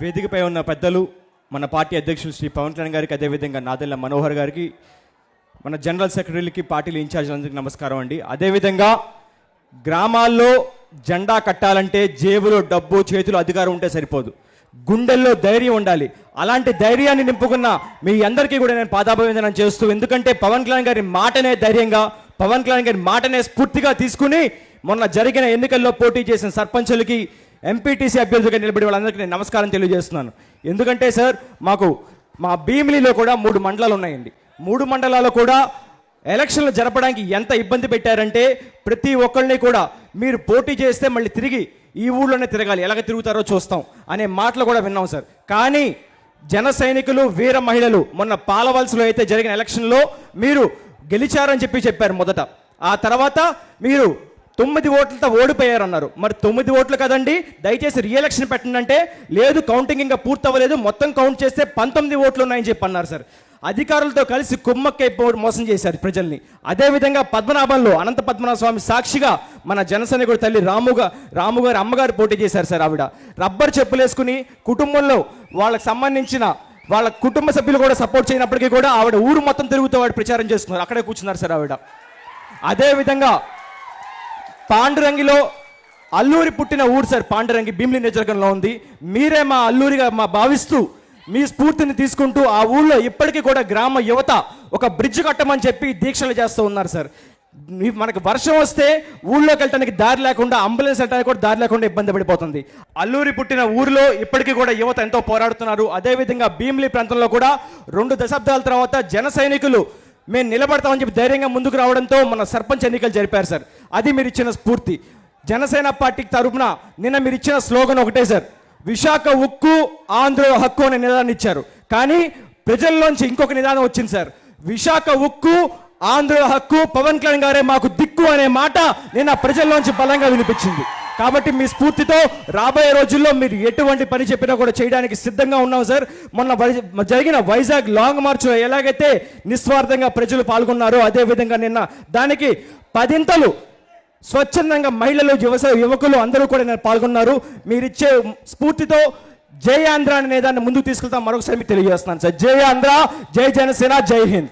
వేదికపై ఉన్న పెద్దలు మన పార్టీ అధ్యక్షులు శ్రీ పవన్ కళ్యాణ్ గారికి అదేవిధంగా నాదెల్ల మనోహర్ గారికి మన జనరల్ సెక్రటరీలకి పార్టీలు ఇన్ఛార్జీలందరికీ నమస్కారం అండి. అదేవిధంగా గ్రామాల్లో జెండా కట్టాలంటే జేబులో డబ్బు చేతులు అధికారం ఉంటే సరిపోదు. గుండెల్లో ధైర్యం ఉండాలి. అలాంటి ధైర్యాన్ని నింపుకున్న మీ అందరికీ కూడా నేను పాదాభివందనం చేస్తూ ఎందుకంటే పవన్ కళ్యాణ్ గారి మాటనే ధైర్యంగా పవన్ కళ్యాణ్ గారి మాటనే స్ఫూర్తిగా తీసుకుని మొన్న జరిగిన ఎన్నికల్లో పోటీ చేసిన సర్పంచులకి ఎంపీటీసీ అభ్యర్థిగా నిలబడి వాళ్ళందరికీ నేను నమస్కారం తెలియజేస్తున్నాను. ఎందుకంటే సార్ మాకు మా భీమిలిలో కూడా మూడు మండలాలు ఉన్నాయండి. మూడు మండలాల్లో కూడా ఎలక్షన్లు జరపడానికి ఎంత ఇబ్బంది పెట్టారంటే ప్రతి ఒక్కరిని కూడా మీరు పోటీ చేస్తే మళ్ళీ తిరిగి ఈ ఊళ్ళోనే తిరగాలి. ఎలాగ తిరుగుతారో చూస్తాం అనే మాటలు కూడా విన్నాం సార్. కానీ జన సైనికులు వీర మహిళలు మొన్న పాలవలసలో అయితే జరిగిన ఎలక్షన్లో మీరు గెలిచారని చెప్పి చెప్పారు మొదట. ఆ తర్వాత మీరు తొమ్మిది ఓట్లతో ఓడిపోయారన్నారు. మరి తొమ్మిది ఓట్లు కదండి? దయచేసి రీఎలక్షన్ పెట్టండి అంటే లేదు కౌంటింగ్ ఇంకా పూర్తవ్వలేదు మొత్తం కౌంట్ చేస్తే పంతొమ్మిది ఓట్లు ఉన్నాయని చెప్పి అన్నారు సార్. అధికారులతో కలిసి కుమ్మక్కై మోసం చేశారు ప్రజల్ని. అదేవిధంగా పద్మనాభంలో అనంత పద్మనాభ స్వామి సాక్షిగా మన జనసైనికుడు తల్లి రాముగా రాముగారి అమ్మగారు పోటీ చేశారు సార్ ఆవిడ. రబ్బర్ చెప్పులేసుకుని కుటుంబంలో వాళ్ళకి సంబంధించిన వాళ్ళ కుటుంబ సభ్యులు కూడా సపోర్ట్ చేయనప్పటికీ కూడా ఆవిడ ఊరు మొత్తం తిరుగుతూ వాడు ప్రచారం చేస్తున్నారు అక్కడే కూర్చున్నారు సార్ ఆవిడ. అదేవిధంగా పాండురంగిలో అల్లూరి పుట్టిన ఊరు సార్ పాండురంగి భీమిలి నియోజకవర్గంలో ఉంది. మీరే మా అల్లూరిగా మా భావిస్తూ మీ స్ఫూర్తిని తీసుకుంటూ ఆ ఊళ్ళో ఇప్పటికీ కూడా గ్రామ యువత ఒక బ్రిడ్జ్ కట్టమని చెప్పి దీక్షలు చేస్తూ ఉన్నారు సార్. మనకు వర్షం వస్తే ఊళ్ళోకి వెళ్ళడానికి దారి లేకుండా అంబులెన్స్ వెళ్ళడానికి కూడా దారి లేకుండా ఇబ్బంది పడిపోతుంది. అల్లూరి పుట్టిన ఊరిలో ఇప్పటికీ కూడా యువత ఎంతో పోరాడుతున్నారు. అదేవిధంగా భీమిలి ప్రాంతంలో కూడా రెండు దశాబ్దాల తర్వాత జన సైనికులు మేము నిలబడతామని చెప్పి ధైర్యంగా ముందుకు రావడంతో మన సర్పంచ్ ఎన్నికలు జరిపారు సార్. అది మీరు ఇచ్చిన స్ఫూర్తి. జనసేన పార్టీకి తరపున నిన్న మీరు ఇచ్చిన స్లోగన్ ఒకటే సార్. విశాఖ ఉక్కు ఆంధ్ర హక్కు అనే నిదానం ఇచ్చారు. కానీ ప్రజల్లోంచి ఇంకొక నిదానం వచ్చింది సార్. విశాఖ ఉక్కు ఆంధ్ర హక్కు పవన్ కళ్యాణ్ గారే మాకు దిక్కు అనే మాట నిన్న ప్రజల్లోంచి బలంగా వినిపించింది. కాబట్టి మీ స్ఫూర్తితో రాబోయే రోజుల్లో మీరు ఎటువంటి పని చెప్పినా కూడా చేయడానికి సిద్ధంగా ఉన్నాం సార్. మొన్న వై- జరిగిన వైజాగ్ లాంగ్ మార్చ్లో ఎలాగైతే నిస్వార్థంగా ప్రజలు పాల్గొన్నారో అదేవిధంగా నిన్న దానికి పదింతలు స్వచ్ఛందంగా మహిళలు యువస యువకులు అందరూ కూడా నేను పాల్గొన్నారు. మీరిచ్చే స్ఫూర్తితో జై ఆంధ్ర అనే దాన్ని ముందుకు తీసుకెళ్తాం. మరొకసారి మీకు తెలియజేస్తున్నాను సార్. జై ఆంధ్ర జై జనసేన జై హింద్.